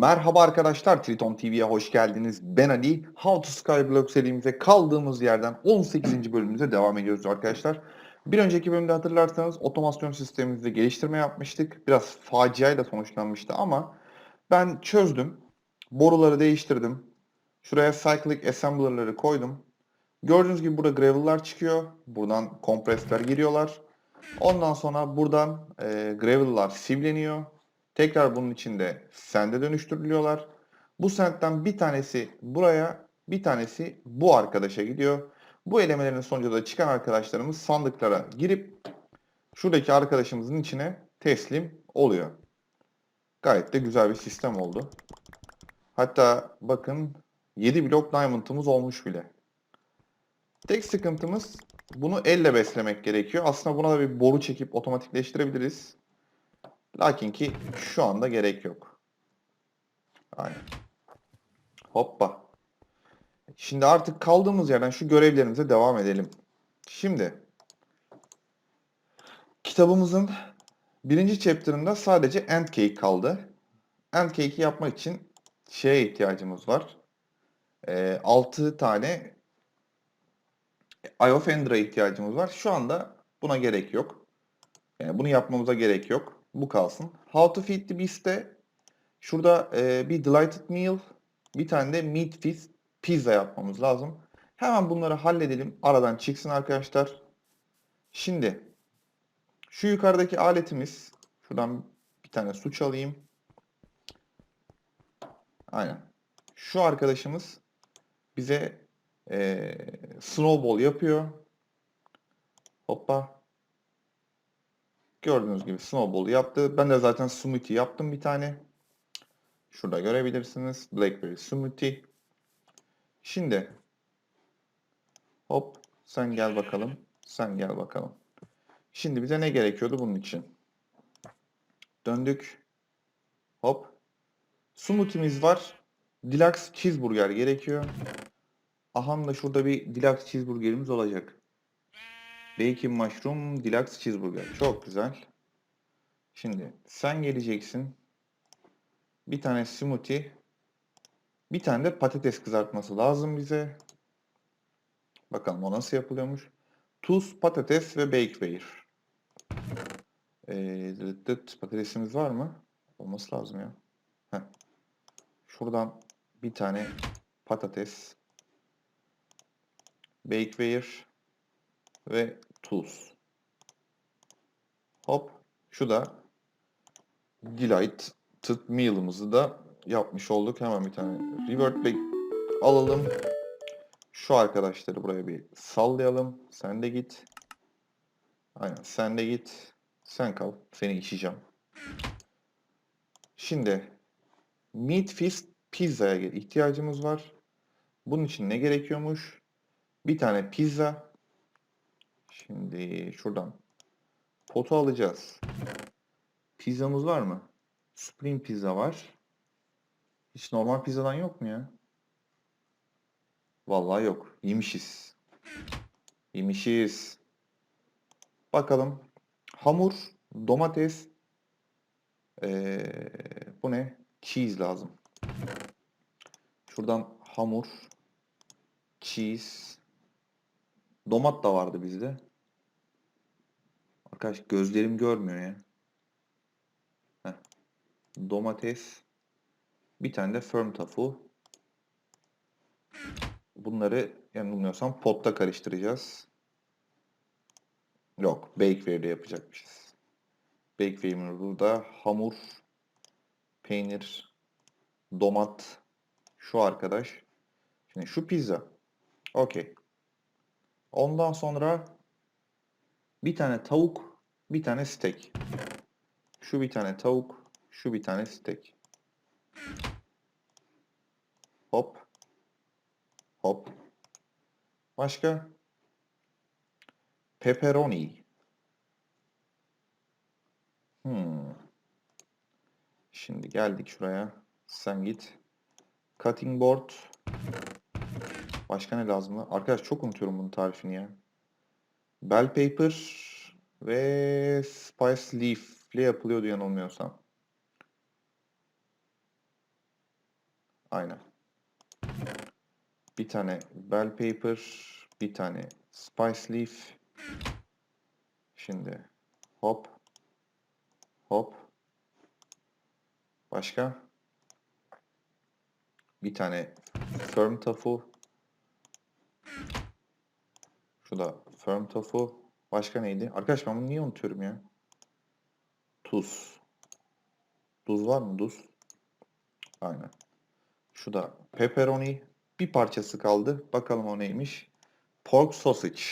Merhaba arkadaşlar, Triton TV'ye hoş geldiniz. Ben Ali. How to Skyblock serimize kaldığımız yerden 18. bölümümüze devam ediyoruz arkadaşlar. Bir önceki bölümde hatırlarsanız otomasyon sistemimizde geliştirme yapmıştık. Biraz faciayla sonuçlanmıştı ama ben çözdüm. Boruları değiştirdim. Şuraya cyclic assembler'ları koydum. Gördüğünüz gibi burada gravel'lar çıkıyor. Buradan kompresler giriyorlar. Ondan sonra buradan e, gravel'lar sivleniyor. Tekrar bunun içinde sende dönüştürülüyorlar. Bu sendten bir tanesi buraya, bir tanesi bu arkadaşa gidiyor. Bu elemelerin sonucu da çıkan arkadaşlarımız sandıklara girip şuradaki arkadaşımızın içine teslim oluyor. Gayet de güzel bir sistem oldu. Hatta bakın 7 blok diamond'ımız olmuş bile. Tek sıkıntımız bunu elle beslemek gerekiyor. Aslında buna da bir boru çekip otomatikleştirebiliriz. Lakin ki şu anda gerek yok. Aynen. Hoppa. Şimdi artık kaldığımız yerden şu görevlerimize devam edelim. Şimdi kitabımızın birinci chapter'ında sadece end cake kaldı. End cake'i yapmak için şeye ihtiyacımız var. Ee, 6 tane Eye ihtiyacımız var. Şu anda buna gerek yok. Yani bunu yapmamıza gerek yok. Bu kalsın. How to feed the beast'te şurada e, bir delighted meal, bir tane de meat feast pizza yapmamız lazım. Hemen bunları halledelim. Aradan çıksın arkadaşlar. Şimdi şu yukarıdaki aletimiz şuradan bir tane su çalayım. Aynen. Şu arkadaşımız bize e, snowball yapıyor. Hoppa. Gördüğünüz gibi snowball yaptı. Ben de zaten smoothie yaptım bir tane. Şurada görebilirsiniz. Blackberry smoothie. Şimdi hop sen gel bakalım. Sen gel bakalım. Şimdi bize ne gerekiyordu bunun için? Döndük. Hop. Smoothie'miz var. Deluxe cheeseburger gerekiyor. Aha da şurada bir deluxe cheeseburgerimiz olacak. Bacon mushroom deluxe cheeseburger. Çok güzel. Şimdi sen geleceksin. Bir tane smoothie. Bir tane de patates kızartması lazım bize. Bakalım o nasıl yapılıyormuş. Tuz, patates ve bakeware. Ee, dıt patatesimiz var mı? Olması lazım ya. Heh. Şuradan bir tane patates. Bakeware ve tuz. Hop. Şu da Delighted Meal'ımızı da yapmış olduk. Hemen bir tane revert back alalım. Şu arkadaşları buraya bir sallayalım. Sen de git. Aynen sen de git. Sen kal. Seni içeceğim. Şimdi Meat Feast pizzaya ihtiyacımız var. Bunun için ne gerekiyormuş? Bir tane pizza. Şimdi şuradan potu alacağız. Pizzamız var mı? Supreme pizza var. Hiç normal pizzadan yok mu ya? Vallahi yok. Yemişiz. Yemişiz. Bakalım. Hamur, domates. Ee, bu ne? Cheese lazım. Şuradan hamur, cheese, domat da vardı bizde. Arkadaş gözlerim görmüyor ya. Heh. Domates, bir tane de firm tofu. Bunları yanılmıyorsam potta karıştıracağız. Yok, bakeware'de yapacakmışız. Bakeware'imiz burada hamur, peynir, domat, şu arkadaş. Şimdi şu pizza. Okey. Ondan sonra bir tane tavuk, bir tane steak. Şu bir tane tavuk, şu bir tane steak. Hop. Hop. Başka? Pepperoni. Hmm. Şimdi geldik şuraya. Sen git. Cutting board. Başka ne lazım? Arkadaş çok unutuyorum bunun tarifini ya. Bell paper ve spice leaf ile yapılıyordu yanılmıyorsam. Aynen. Bir tane bell pepper, bir tane spice leaf. Şimdi hop, hop. Başka? Bir tane firm tofu. Şu da firm tofu. Başka neydi? Arkadaş ben bunu niye unutuyorum ya? Tuz. Tuz var mı? Tuz. Aynen. Şu da pepperoni. Bir parçası kaldı. Bakalım o neymiş. Pork sausage.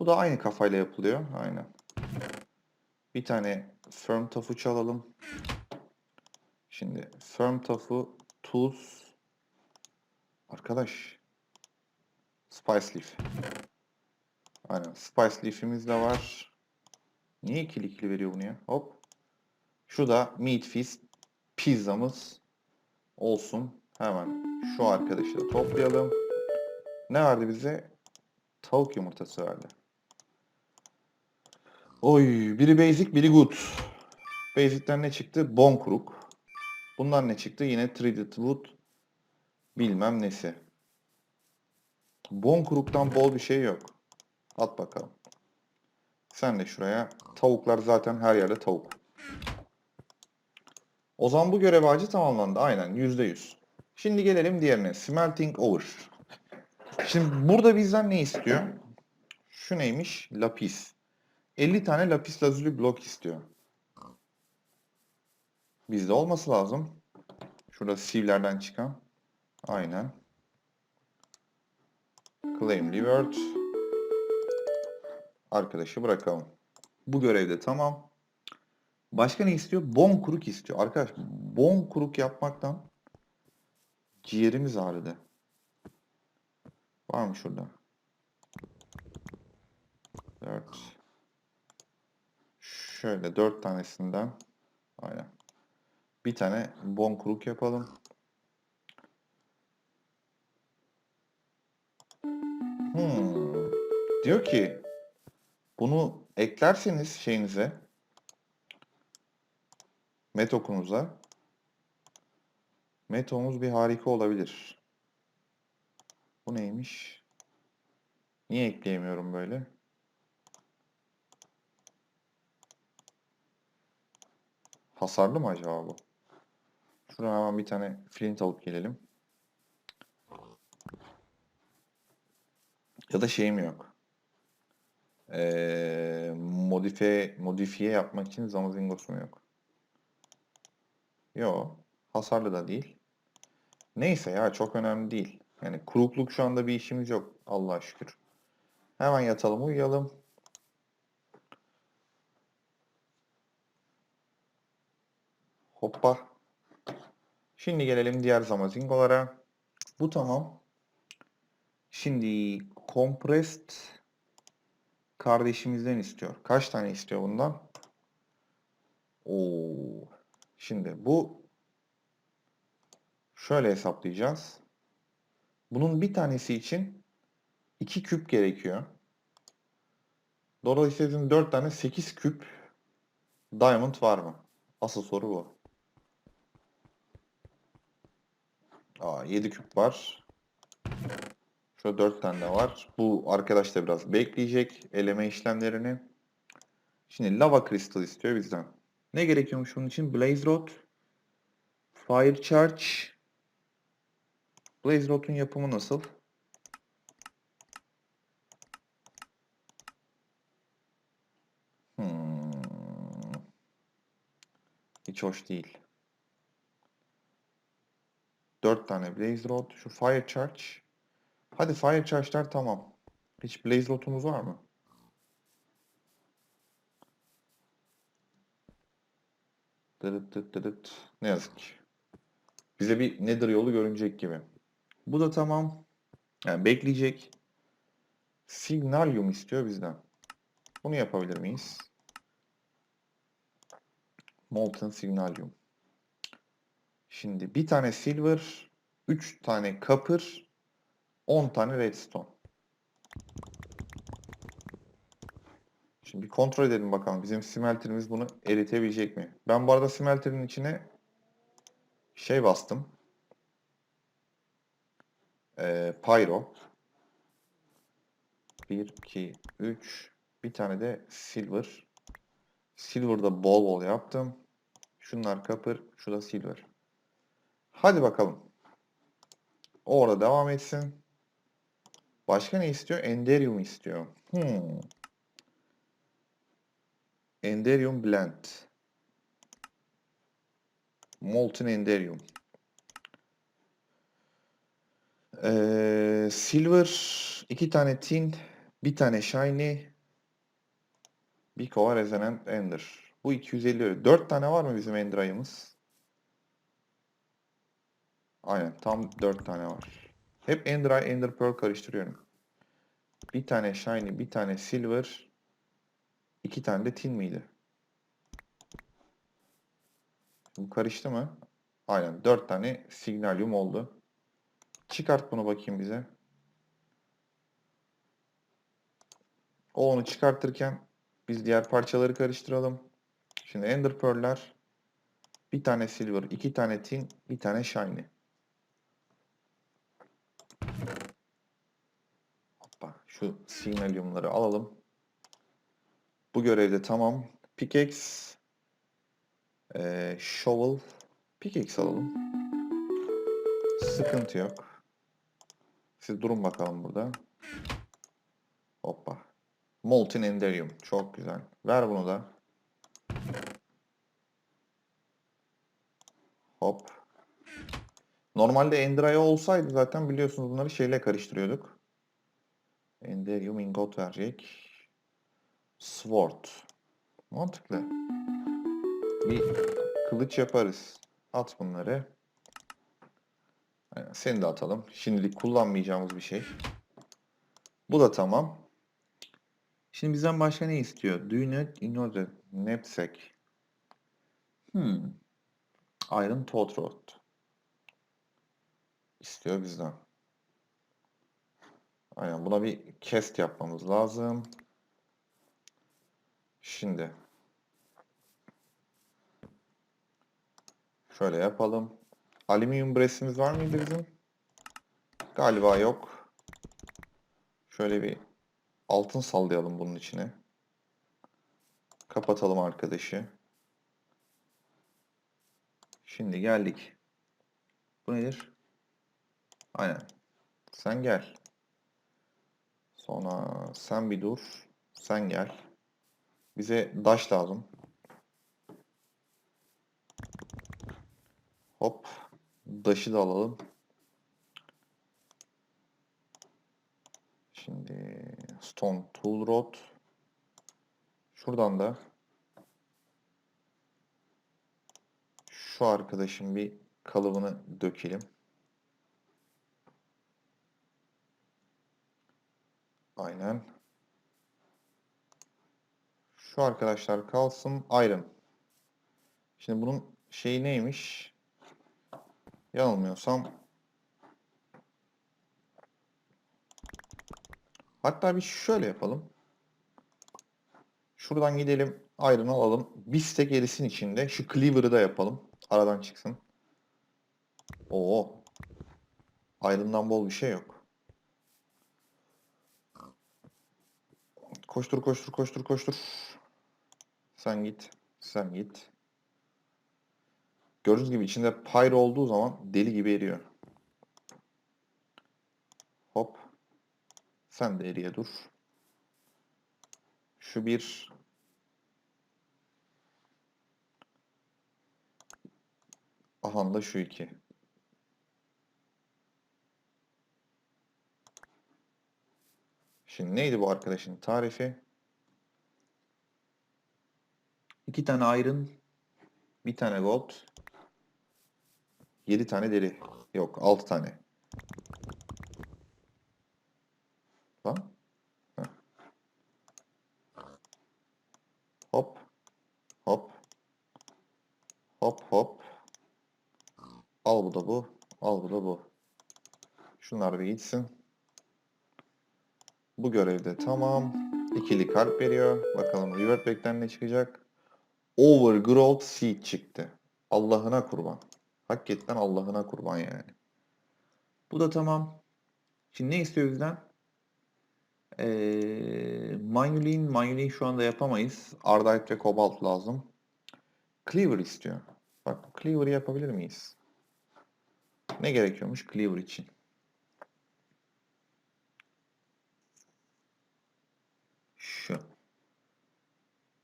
Bu da aynı kafayla yapılıyor. Aynen. Bir tane firm tofu çalalım. Şimdi firm tofu, tuz. Arkadaş. Spice leaf. Aynen. Spice leaf'imiz de var. Niye ikili ikili veriyor bunu ya? Hop. Şu da meat feast pizzamız olsun. Hemen şu arkadaşı da toplayalım. Ne verdi bize? Tavuk yumurtası verdi. Oy, biri basic, biri good. Basic'ten ne çıktı? Bon kuruk. Bundan ne çıktı? Yine treated wood. Bilmem nesi. Bon kuruktan bol bir şey yok. At bakalım. Sen de şuraya. Tavuklar zaten her yerde tavuk. O zaman bu görev ağacı tamamlandı. Aynen %100. Şimdi gelelim diğerine. Smelting over. Şimdi burada bizden ne istiyor? Şu neymiş? Lapis. 50 tane lapis lazuli blok istiyor. Bizde olması lazım. Şurada sivlerden çıkan. Aynen. Claim reward. Arkadaşı bırakalım. Bu görevde tamam. Başka ne istiyor? Bon kuruk istiyor. Arkadaş bon kuruk yapmaktan ciğerimiz ağrıdı. Var mı şurada? 4 Şöyle 4 tanesinden aynen. Bir tane bon kuruk yapalım. Hmm. Diyor ki bunu eklerseniz şeyinize metokunuza metomuz bir harika olabilir. Bu neymiş? Niye ekleyemiyorum böyle? Hasarlı mı acaba bu? Şuradan hemen bir tane flint alıp gelelim. Ya da şeyim yok. Ee, modifiye, modifiye yapmak için zamazingosum yok. Yo, hasarlı da değil. Neyse ya çok önemli değil. Yani kurukluk şu anda bir işimiz yok. Allah'a şükür. Hemen yatalım uyuyalım. Hoppa. Şimdi gelelim diğer zamazingolara. Bu tamam. Şimdi compressed kardeşimizden istiyor. Kaç tane istiyor bundan? Oo. Şimdi bu şöyle hesaplayacağız. Bunun bir tanesi için 2 küp gerekiyor. Dolayısıyla bizim 4 tane 8 küp diamond var mı? Asıl soru bu. Aa, 7 küp var. Şurada 4 tane de var. Bu arkadaş da biraz bekleyecek eleme işlemlerini. Şimdi lava crystal istiyor bizden. Ne gerekiyormuş bunun için? Blaze rod, fire charge. Blaze rod'un yapımı nasıl? Hmm. Hiç hoş değil. 4 tane blaze rod. Şu fire charge. Hadi fire charge'lar tamam. Hiç blaze rod'umuz var mı? Dırıt dırıt dırıt. Ne yazık ki. Bize bir nether yolu görünecek gibi. Bu da tamam. Yani bekleyecek. Signalium istiyor bizden. Bunu yapabilir miyiz? Molten Signalium. Şimdi bir tane silver, 3 tane copper, 10 tane redstone. Şimdi bir kontrol edelim bakalım bizim smelterimiz bunu eritebilecek mi? Ben bu arada smelterin içine şey bastım. Ee, Pyro. 1, 2, 3. Bir tane de Silver. Silver'da bol bol yaptım. Şunlar Copper, şu Silver. Hadi bakalım. Orada devam etsin. Başka ne istiyor? Enderium istiyor. Hmm. Enderium Blend. Molten Enderium. Ee, silver, iki tane tin, bir tane shiny, bir kova resonant ender. Bu 250 öyle. 4 tane var mı bizim ender ayımız? Aynen tam 4 tane var. Hep ender eye, ender pearl karıştırıyorum. Bir tane shiny, bir tane silver, iki tane de tin miydi? Bu karıştı mı? Aynen 4 tane signalyum oldu. Çıkart bunu bakayım bize. O onu çıkartırken biz diğer parçaları karıştıralım. Şimdi Ender Pearl'ler bir tane Silver, iki tane Tin, bir tane Shiny. Hoppa. Şu signalyumları alalım. Bu görevde tamam. Pickaxe, eee, Shovel, Pickaxe alalım. Sıkıntı yok. Siz durun bakalım burada. Hoppa. Molten Enderium. Çok güzel. Ver bunu da. Hop. Normalde Enderaya olsaydı zaten biliyorsunuz bunları şeyle karıştırıyorduk. Enderium ingot verecek. Sword. Mantıklı. Bir kılıç yaparız. At bunları. Seni de atalım. Şimdilik kullanmayacağımız bir şey. Bu da tamam. Şimdi bizden başka ne istiyor? Do you need in order knapsack? Hmm. Iron Toad Rod. İstiyor bizden. Aynen buna bir cast yapmamız lazım. Şimdi. Şöyle yapalım. Alüminyum bresimiz var mıydı bizim? Galiba yok. Şöyle bir altın sallayalım bunun içine. Kapatalım arkadaşı. Şimdi geldik. Bu nedir? Aynen. Sen gel. Sonra sen bir dur. Sen gel. Bize daş lazım. Hop. Daşı da alalım. Şimdi Stone Tool Rod. Şuradan da şu arkadaşın bir kalıbını dökelim. Aynen. Şu arkadaşlar kalsın. Iron. Şimdi bunun şeyi neymiş? Yanılmıyorsam Hatta bir şöyle yapalım. Şuradan gidelim. Iron alalım. Bir stack erisin içinde. Şu cleaver'ı da yapalım. Aradan çıksın. Oo. Iron'dan bol bir şey yok. Koştur koştur koştur koştur. Sen git. Sen git. Gördüğünüz gibi içinde pyro olduğu zaman deli gibi eriyor. Hop. Sen de eriye dur. Şu bir Aha da şu iki. Şimdi neydi bu arkadaşın tarifi? İki tane iron, bir tane gold, yedi tane deri. Yok, altı tane. Lan. Hop. Hop. Hop hop. Al bu da bu. Al bu da bu. Şunlar bir gitsin. Bu görevde tamam. İkili kalp veriyor. Bakalım revert back'ten ne çıkacak? Overgrowth seed çıktı. Allah'ına kurban. Hakikaten Allah'ına kurban yani. Bu da tamam. Şimdi ne istiyor bizden? Ee, Manulin, Manulin şu anda yapamayız. Ardite ve Cobalt lazım. Cleaver istiyor. Bak Cleaver'ı yapabilir miyiz? Ne gerekiyormuş Cleaver için? Şu.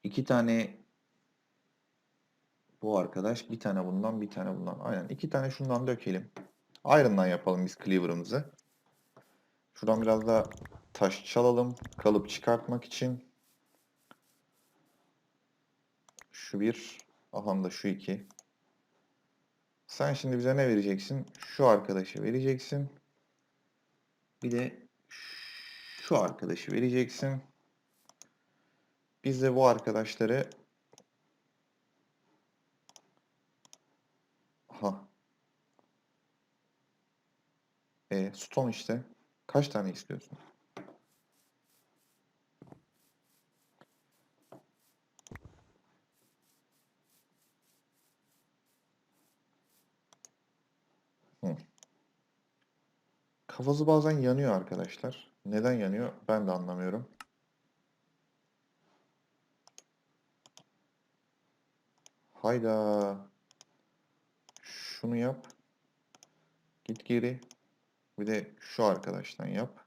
İki tane bu arkadaş. Bir tane bundan, bir tane bundan. Aynen. iki tane şundan dökelim. Iron'dan yapalım biz Cleaver'ımızı. Şuradan biraz da taş çalalım. Kalıp çıkartmak için. Şu bir. Aha da şu iki. Sen şimdi bize ne vereceksin? Şu arkadaşı vereceksin. Bir de şu arkadaşı vereceksin. Biz de bu arkadaşları Aha. E, stone işte. Kaç tane istiyorsun? Kafası bazen yanıyor arkadaşlar. Neden yanıyor? Ben de anlamıyorum. Hayda. Şunu yap. Git geri. Bir de şu arkadaştan yap.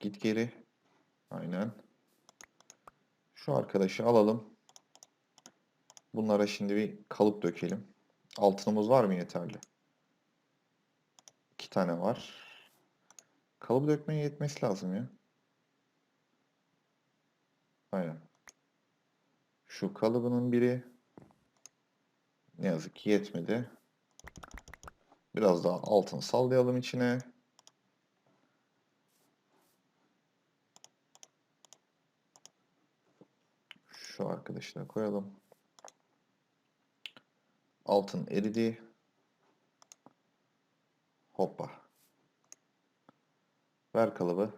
Git geri. Aynen. Şu arkadaşı alalım. Bunlara şimdi bir kalıp dökelim. Altınımız var mı yeterli? İki tane var. Kalıp dökmeye yetmesi lazım ya. Aynen. Şu kalıbının biri ne yazık ki yetmedi. Biraz daha altın sallayalım içine. Şu arkadaşı da koyalım. Altın eridi. Hoppa. Ver kalıbı.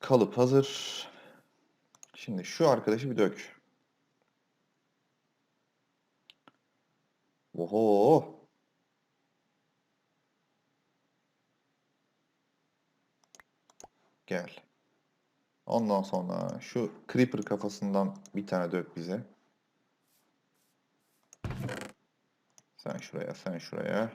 Kalıp hazır. Şimdi şu arkadaşı bir dök. Oho. Gel. Ondan sonra şu creeper kafasından bir tane dök bize. Sen şuraya, sen şuraya.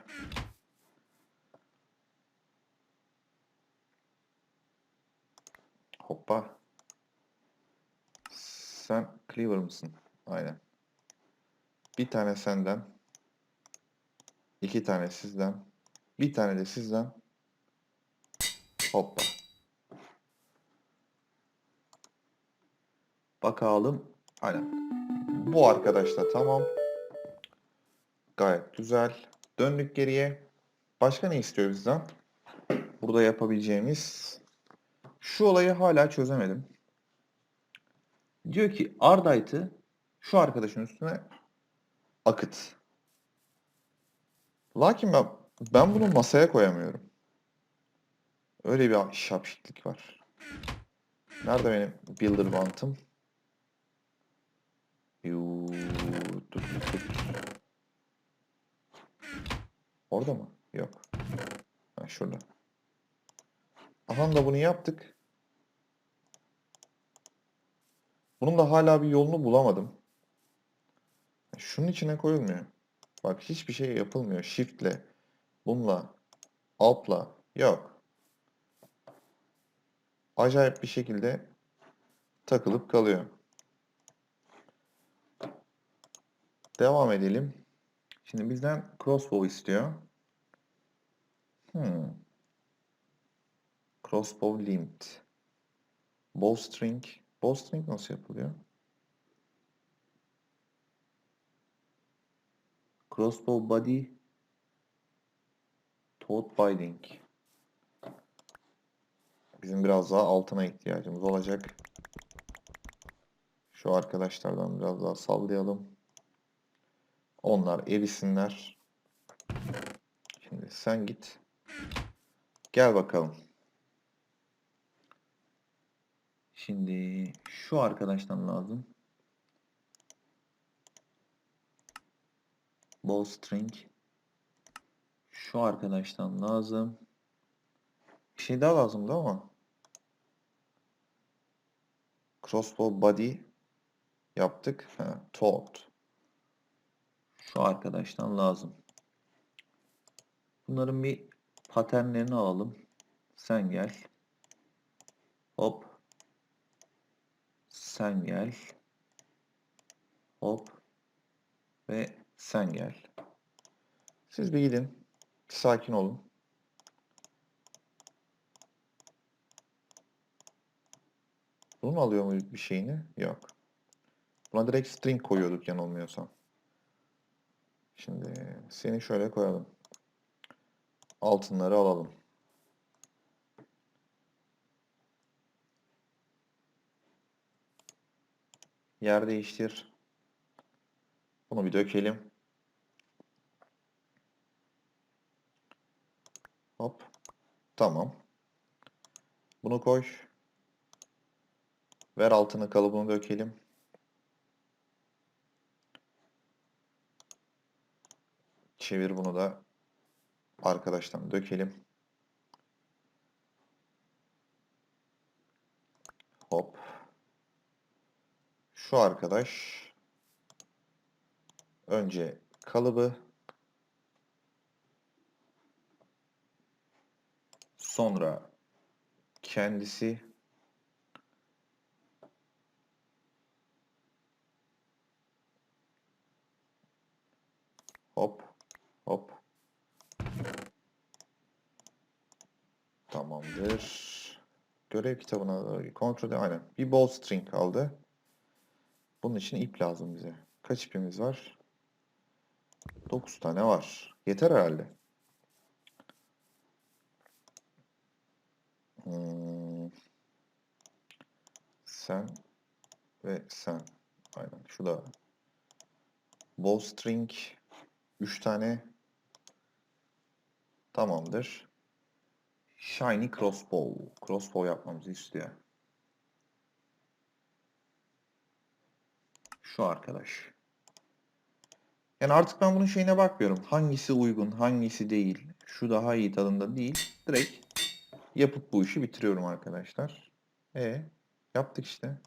Hoppa. Sen cleaver mısın? Aynen. Bir tane senden. İki tane sizden. Bir tane de sizden. Hoppa. Bakalım. Aynen. Bu arkadaş da tamam. Gayet güzel. Döndük geriye. Başka ne istiyor bizden? Burada yapabileceğimiz şu olayı hala çözemedim. Diyor ki Ardite'ı şu arkadaşın üstüne akıt. Lakin ben, ben bunu masaya koyamıyorum. Öyle bir şapşiklik var. Nerede benim Builder Bant'ım? Dur. Orada mı? Yok. Ha, şurada. Aha da bunu yaptık. Bunun da hala bir yolunu bulamadım. Şunun içine koyulmuyor. Bak hiçbir şey yapılmıyor. Shift'le, bununla, Alt'la yok. Acayip bir şekilde takılıp kalıyor. Devam edelim. Şimdi bizden crossbow istiyor. Hmm. Crossbow limbed. Bowstring. Bowstring nasıl yapılıyor? Crossbow body. Toad binding. Bizim biraz daha altına ihtiyacımız olacak. Şu arkadaşlardan biraz daha sallayalım. Onlar erisinler. Şimdi sen git. Gel bakalım. Şimdi şu arkadaştan lazım. Bowstring. Şu arkadaştan lazım. Bir şey daha lazımdı ama. Crossbow body yaptık. Ha, Toad. Şu arkadaştan lazım. Bunların bir paternlerini alalım. Sen gel. Hop. Sen gel. Hop. Ve sen gel. Siz bir gidin. Sakin olun. Bunu mu alıyor muyduk bir şeyini? Yok. Buna direkt string koyuyorduk yanılmıyorsam. Şimdi seni şöyle koyalım. Altınları alalım. Yer değiştir. Bunu bir dökelim. Hop. Tamam. Bunu koy. Ver altını kalıbını dökelim. Çevir bunu da arkadaştan dökelim. Hop. Şu arkadaş önce kalıbı sonra kendisi hop hop. Tamamdır. Görev kitabına kontrol aynen bir ball string kaldı bunun için ip lazım bize. Kaç ipimiz var? 9 tane var. Yeter herhalde Sen ve sen. Aynen. Şu da bowstring 3 tane tamamdır. Shiny crossbow. Crossbow yapmamızı istiyor. Şu arkadaş. Yani artık ben bunun şeyine bakmıyorum. Hangisi uygun, hangisi değil. Şu daha iyi tadında değil. Direkt yapıp bu işi bitiriyorum arkadaşlar. E yaptık işte.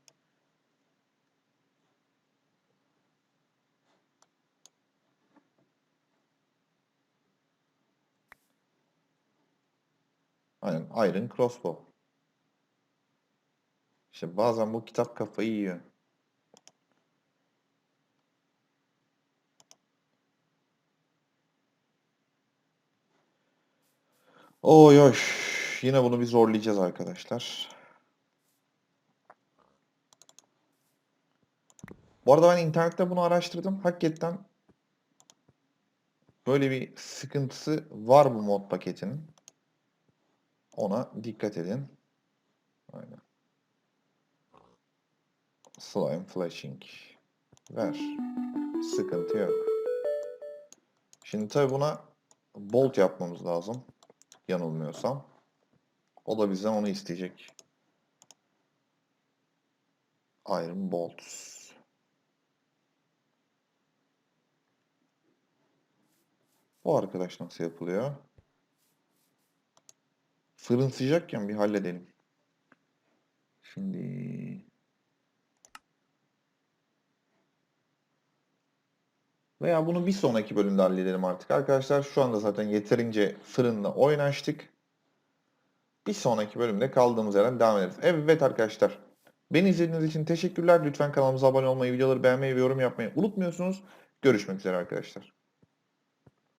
Aynen Iron Crossbow. İşte bazen bu kitap kafayı yiyor. Oy oy. Yine bunu bir zorlayacağız arkadaşlar. Bu arada ben internette bunu araştırdım. Hakikaten böyle bir sıkıntısı var bu mod paketinin. Ona dikkat edin. Aynen. Slime flashing. Ver. Sıkıntı yok. Şimdi tabi buna bolt yapmamız lazım. Yanılmıyorsam. O da bizden onu isteyecek. Iron bolts. Bu arkadaş nasıl yapılıyor? Fırın sıcakken bir halledelim. Şimdi veya bunu bir sonraki bölümde halledelim artık. Arkadaşlar şu anda zaten yeterince fırınla oynaştık. Bir sonraki bölümde kaldığımız yerden devam ederiz. Evet arkadaşlar. Beni izlediğiniz için teşekkürler. Lütfen kanalımıza abone olmayı, videoları beğenmeyi ve yorum yapmayı unutmuyorsunuz. Görüşmek üzere arkadaşlar.